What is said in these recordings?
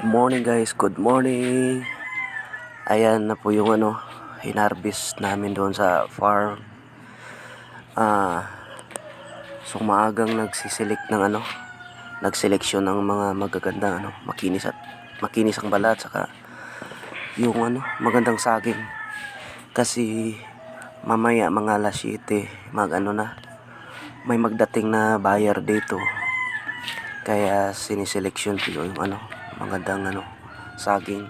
morning guys, good morning. Ayan na po yung ano, hinarvest namin doon sa farm. Ah, so maagang nagsisilik ng ano, nagseleksyon ng mga magagandang ano, makinis at makinis ang balat saka yung ano, magandang saging. Kasi mamaya mga alas 7, mag ano na, may magdating na buyer dito. Kaya siniseleksyon ko yung ano, magandang ano, saging.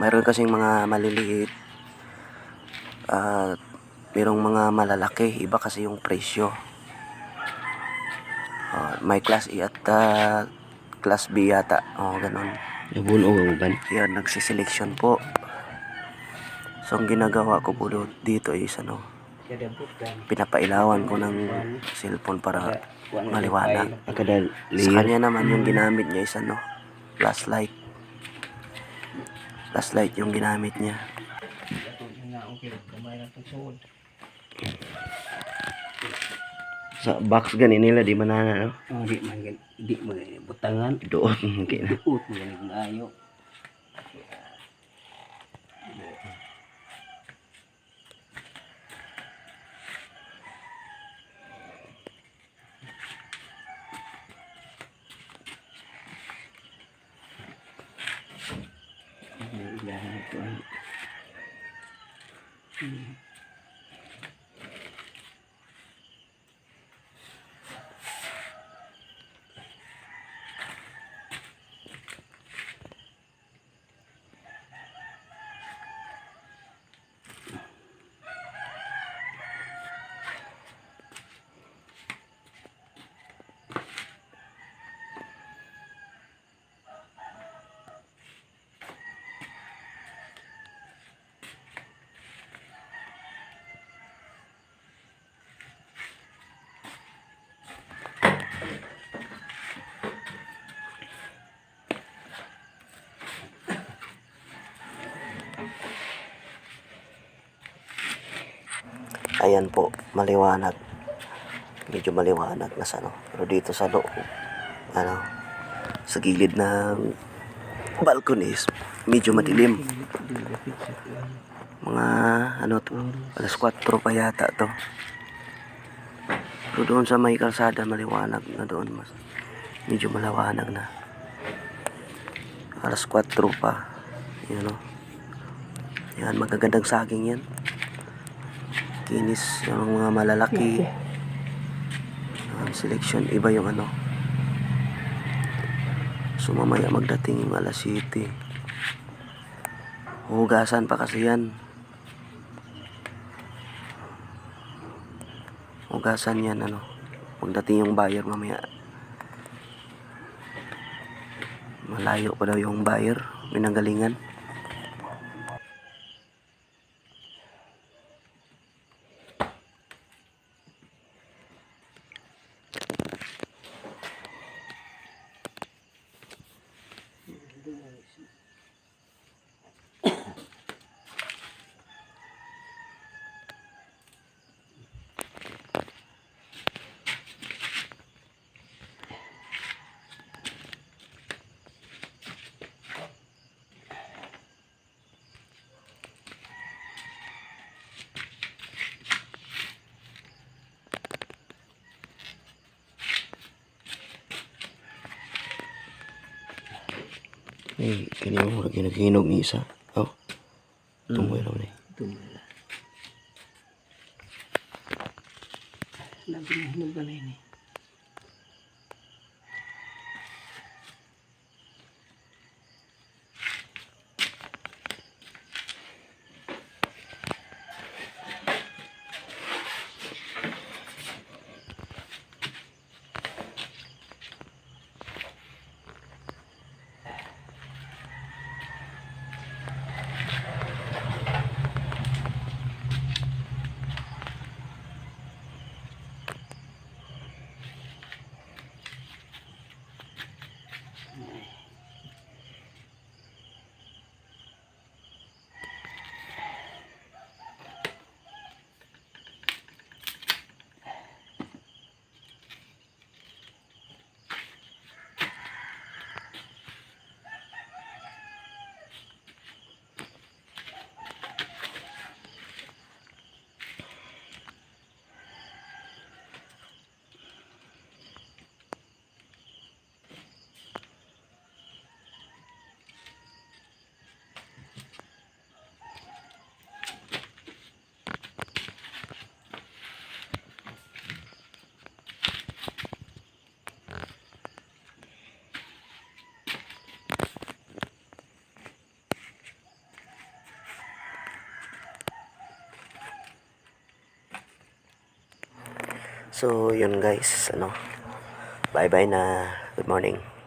Mayroon kasing mga maliliit at mayroong mga malalaki. Iba kasi yung presyo. Ah, may class A at ah, class B yata. O, ganun. Nabuno ang uban. Yan, nagsiseleksyon po. So, ang ginagawa ko po dito is ano, pinapailawan ko ng cellphone para maliwanag. Sa kanya naman yung ginamit niya is ano, flashlight. Flashlight yung ginamit niya. Sa box gani nila di manana no. Oh, di man di man gan butangan. Doon kay na. Ut man ayo. Ayan po, maliwanag. Medyo maliwanag na sa ano. Pero dito sa loob, ano, sa gilid ng balconies, medyo madilim. Mga, ano to, alas 4 pa yata to. Pero doon sa may kalsada, maliwanag na doon. Mas, medyo maliwanag na. Alas 4 pa. Yan o. Yan, magagandang saging yan kinis yung mga malalaki. Ang selection iba yung ano. So mamaya magdating yung alas 7 hugasan pa kasi yan. Hugasan yan ano. Magdating yung buyer mamaya. Malayo pa daw yung buyer. Minanggalingan Eh, kani mo lagi naghinog ni isa. Oh. Tumoy raw ni. Tumala. Labi na hinog na ni. So, yun guys, ano, bye-bye na. Good morning.